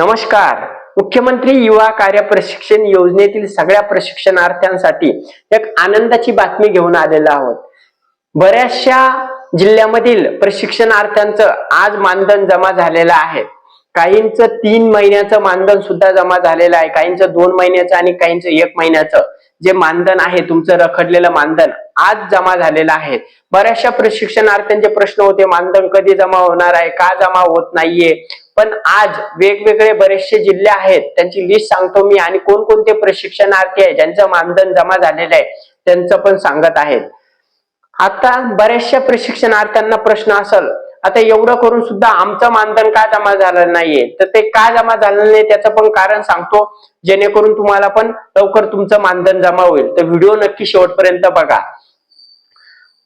नमस्कार. मुख्यमंत्री युवा कार्य प्रशिक्षण योजनेतील सगळ्या प्रशिक्षणार्थ्यांसाठी एक आनंदाची बातमी घेऊन आलेलो आहोत. बऱ्याचशा जिल्ह्यामधील प्रशिक्षणार्थ्यांचं आज मानधन जमा झालेलं आहे. काहींचं तीन महिन्याचं मानधन सुद्धा जमा झालेलं आहे. काहींचं दोन महिन्याचं आणि काहींचं एक महिन्याचं. जे मानधन आहे तुमचं रखडलेलं मानधन. आज जमा झालेला आहे. बऱ्याचशा प्रशिक्षणार्थ्यांचे प्रश्न होते मानधन कधी जमा होणार आहे का जमा होत नाहीये? पण आज वेगवेगळे बरेचसे जिल्हे आहेत त्यांची लिस्ट सांगतो मी आणि कोणकोणते प्रशिक्षणार्थी आहे ज्यांचं मानधन जमा झालेलं आहे त्यांचं पण सांगत आहेत. आता बऱ्याचशा प्रशिक्षणार्थ्यांना प्रश्न असल आता एवढं करून सुद्धा आमचं मानधन का जमा झालं नाहीये? तर ते का जमा झालं नाही त्याचं पण कारण सांगतो. जेणेकरून तुम्हाला पण लवकर तुमचं मानधन जमा होईल. तर व्हिडिओ नक्की शेवटपर्यंत बघा.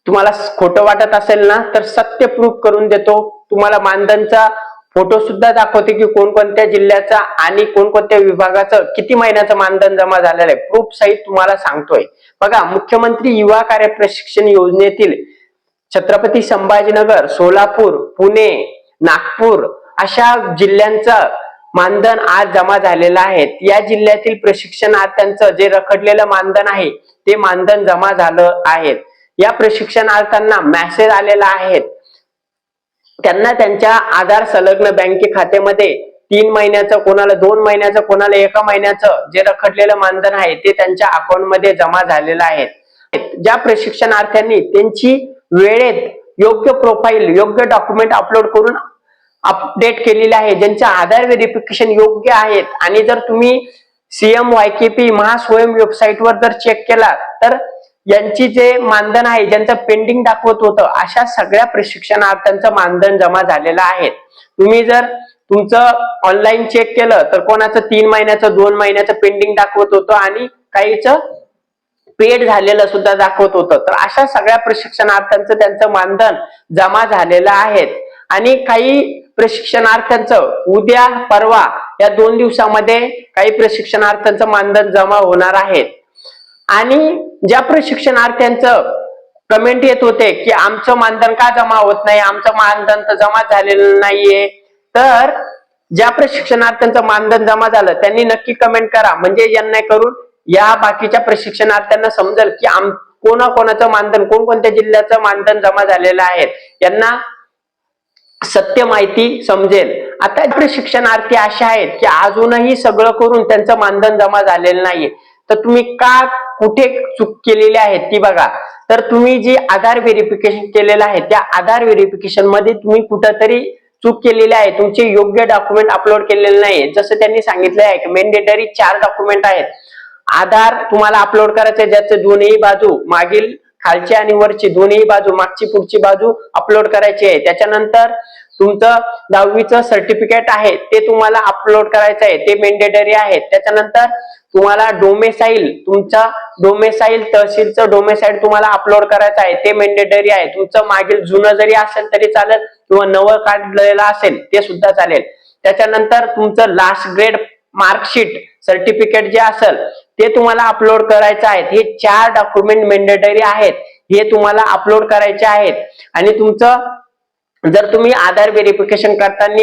तुम्हाला खोटं वाटत असेल ना तर सत्य प्रूफ करून देतो. तुम्हाला मानधनचा फोटो सुद्धा दाखवते की कोणकोणत्या जिल्ह्याचा आणि कोणकोणत्या विभागाचं किती महिन्याचं मानधन जमा झालेलं आहे. प्रूफ सहित तुम्हाला सांगतोय. बघा मुख्यमंत्री युवा कार्य प्रशिक्षण योजनेतील छत्रपती संभाजीनगर सोलापूर पुणे नागपूर अशा जिल्ह्यांचं मानधन आज जमा झालेलं आहे. या जिल्ह्यातील प्रशिक्षणार्थ्यांचं जे रखडलेलं मानधन आहे ते मानधन जमा झालं आहे. या प्रशिक्षणार्थ्यांना मॅसेज आलेला आहे. त्यांना त्यांच्या आधार संलग्न बँके खात्यामध्ये तीन महिन्याचं कोणाला दोन महिन्याचं कोणाला एका महिन्याचं जे रखडलेलं मानधन आहे ते त्यांच्या अकाउंटमध्ये जमा झालेलं आहे. ज्या प्रशिक्षणार्थ्यांनी त्यांची वेळेत योग्य प्रोफाईल योग्य डॉक्युमेंट अपलोड करून अपडेट केलेले आहे. ज्यांचे आधार व्हेरिफिकेशन योग्य आहेत. आणि जर तुम्ही सीएम वायकेपी महास्वयं वेबसाईटवर जर चेक केला तर यांची जे मानधन आहे ज्यांचं पेंडिंग दाखवत होतं अशा सगळ्या प्रशिक्षणार्थ्यांचं मानधन जमा झालेलं आहे. तुम्ही जर तुमचं ऑनलाईन चेक केलं तर कोणाचं तीन महिन्याचं दोन महिन्याचं पेंडिंग दाखवत होतं आणि काहीच पेड झालेलं सुद्धा दाखवत होतं. तर अशा सगळ्या प्रशिक्षणार्थ्यांचं त्यांचं मानधन जमा झालेलं आहे आणि काही प्रशिक्षणार्थ्यांचं उद्या परवा या दोन दिवसामध्ये काही प्रशिक्षणार्थ्यांचं मानधन जमा होणार आहे आणि ज्या प्रशिक्षणार्थ्यांचं कमेंट येत होते की आमचं मानधन का जमा होत नाही आमचं मानधन तर जमा झालेलं नाहीये तर ज्या प्रशिक्षणार्थ्यांचं मानधन जमा झालं त्यांनी नक्की कमेंट करा. म्हणजे यांना करून या बाकीच्या प्रशिक्षणार्थ्यांना समजेल की आम कोणाकोणाचं मानधन कोणकोणत्या जिल्ह्याचं मानधन जमा झालेलं आहे यांना सत्य माहिती समजेल. आता प्रशिक्षणार्थी असे आहेत की अजूनही सगळं करून त्यांचं मानधन जमा झालेलं नाहीये. तर तुम्ही का कुठे चूक केलेली आहे ती बघा. तर तुम्ही जी आधार व्हेरिफिकेशन केलेलं आहे त्या आधार व्हेरिफिकेशनमध्ये तुम्ही कुठंतरी चूक केलेली आहे. तुमचे योग्य डॉक्युमेंट अपलोड केलेले नाही जसं त्यांनी सांगितलं आहे की मेंडेटरी चार डॉक्युमेंट आहेत. आधार तुम्हाला अपलोड करायचं आहे ज्याचे दोन्ही बाजू मागील खालची आणि वरची दोन्ही बाजू मागची पुढची बाजू अपलोड करायची आहे. त्याच्यानंतर तुमचं दहावीचं सर्टिफिकेट आहे ते तुम्हाला अपलोड करायचं आहे. ते मेंडेटरी आहे. त्याच्यानंतर तुम्हाला डोमेसाईल तुमचा डोमेसाईल तहसीलचं डोमेसाईल तुम्हाला अपलोड करायचं आहे. ते मेंडेटरी आहे. तुमचं मागील जुनं जरी असेल तरी चालेल किंवा नवं काढलेलं असेल ते सुद्धा चालेल. त्याच्यानंतर तुमचं लास्ट ग्रेड मार्कशीट सर्टिफिकेट जे असेल ते तुम्हाला अपलोड करायचं आहे हे चार डॉक्युमेंट मेंडेटरी आहेत. हे तुम्हाला अपलोड करायचे आहेत. आणि तुमचं जर तुम्ही आधार व्हेरिफिकेशन करताना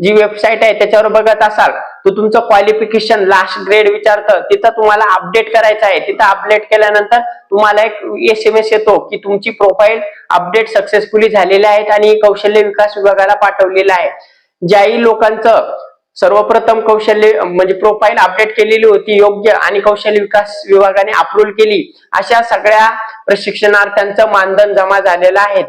जी वेबसाईट आहे त्याच्यावर बघत असाल तर तुमचं क्वालिफिकेशन लास्ट ग्रेड विचारतं. तिथं तुम्हाला अपडेट करायचं आहे. तिथं अपडेट केल्यानंतर तुम्हाला एक एस एम एस येतो की तुमची प्रोफाईल अपडेट सक्सेसफुली झालेली आहेत आणि कौशल्य विकास विभागाला पाठवलेलं आहे. ज्याही लोकांचं सर्वप्रथम कौशल्य म्हणजे प्रोफाईल अपडेट केलेली होती योग्य आणि कौशल्य विकास विभागाने अप्रूव्ह केली. अशा सगळ्या प्रशिक्षणार्थ्यांचं मानधन जमा झालेलं आहे.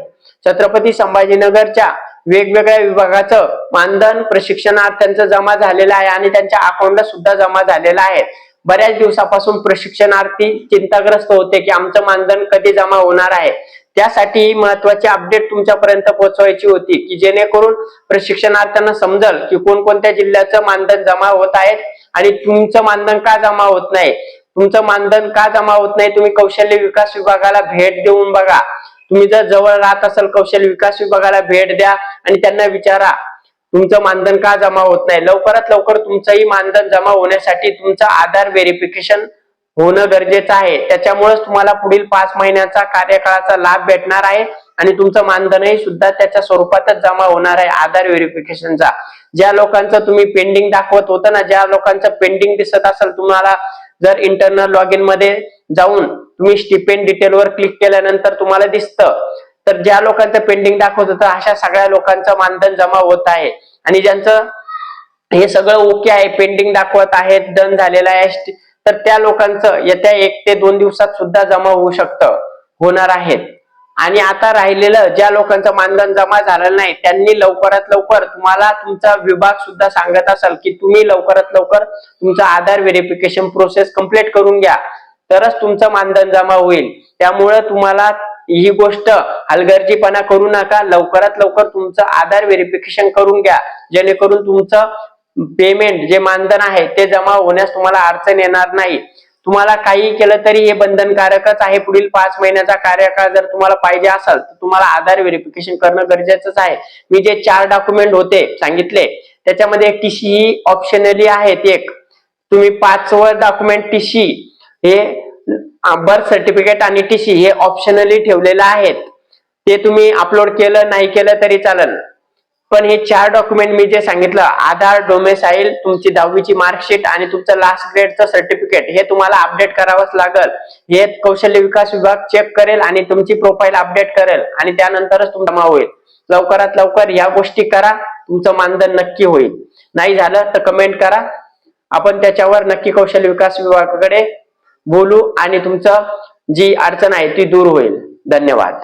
छत्रपती संभाजीनगरच्या वेगवेगळ्या विभागाचं मानधन प्रशिक्षणार्थ्यांचं जमा झालेलं आहे आणि त्यांच्या अकाउंटला सुद्धा जमा झालेलं आहे. बऱ्याच दिवसापासून प्रशिक्षणार्थी चिंताग्रस्त होते की आमचं मानधन कधी जमा होणार आहे. त्यासाठी ही महत्वाची अपडेट तुमच्यापर्यंत पोहोचवायची होती की जेणेकरून प्रशिक्षणार्थ्यांना समजल की कोणकोणत्या जिल्ह्याचं मानधन जमा होत आहेत आणि तुमचं मानधन का जमा होत नाही. तुमचं मानधन का जमा होत नाही तुम्ही कौशल्य विकास विभागाला भेट देऊन बघा. तुम्ही जर जवळ राहत असाल कौशल्य विकास विभागाला भेट द्या आणि त्यांना विचारा तुमचं मानधन का जमा होत नाही. लवकरात लवकर तुमचंही मानधन जमा होण्यासाठी तुमचं आधार व्हेरिफिकेशन होणं गरजेचं आहे. त्याच्यामुळेच तुम्हाला पुढील पाच महिन्याचा कार्यकाळाचा लाभ भेटणार आहे आणि तुमचं मानधनही सुद्धा त्याच्या स्वरूपातच जमा होणार आहे आधार व्हेरिफिकेशनचा. ज्या लोकांचं तुम्ही पेंडिंग दाखवत होतं ना ज्या लोकांचं पेंडिंग दिसत असेल तुम्हाला जर इंटरनल लॉग इनमध्ये जाऊन तुम्ही स्टिपेंड डिटेलवर क्लिक केल्यानंतर तुम्हाला दिसतं. तर ज्या लोकांचं पेंडिंग दाखवत होतं अशा सगळ्या लोकांचं मानधन जमा होत आहे. आणि ज्यांचं हे सगळं ओके आहे पेंडिंग दाखवत आहेत डन झालेलं आहे तर त्या लोकांचं येत्या एक ते दोन दिवसात सुद्धा जमा होऊ शकतं होणार आहेत. आणि आता राहिलेलं ज्या लोकांचं मानधन जमा झालेलं नाही त्यांनी लवकरात लवकर तुम्हाला तुमचा विभाग सुद्धा सांगत असाल की तुम्ही लवकरात लवकर तुमचं आधार व्हेरिफिकेशन प्रोसेस कंप्लीट करून घ्या. तरच तुमचं मानधन जमा होईल. त्यामुळे तुम्हाला ही गोष्ट हलगर्जीपणा करू नका. लवकरात लवकर तुमचं आधार व्हेरिफिकेशन करून घ्या. जेणेकरून तुमचं पेमेंट जे मानधन आहे ते जमा होण्यास तुम्हाला अडचण येणार नाही. तुम्हाला काही केलं तरी हे बंधनकारकच आहे. पुढील पाच महिन्याचा कार्यकाळ जर तुम्हाला पाहिजे असेल तर तुम्हाला आधार व्हेरिफिकेशन करणं गरजेचंच आहे. मी जे चार डॉक्युमेंट होते सांगितले त्याच्यामध्ये टीसी ही ऑप्शनली आहेत एक. तुम्ही पाचवं डॉक्युमेंट टीसी हे बर्थ सर्टिफिकेट आणि टीसी हे ऑप्शनली ठेवलेलं आहेत. ते तुम्ही अपलोड केलं नाही केलं तरी चालेल. पण हे चार डॉक्युमेंट मी जे सांगितलं आधार डोमेसाईल तुमची दहावीची मार्कशीट आणि तुमचं लास्ट ग्रेडचं सर्टिफिकेट हे तुम्हाला अपडेट करावंच लागल. हे कौशल्य विकास विभाग चेक करेल आणि तुमची प्रोफाईल अपडेट करेल आणि त्यानंतरच तुमचा जमा होईल. लवकरात लवकर या गोष्टी करा तुमचं मानधन नक्की होईल. नाही झालं तर कमेंट करा. आपण त्याच्यावर नक्की कौशल्य विकास विभागाकडे बोलू आणि तुमचं जी अडचण आहे ती दूर होईल. धन्यवाद.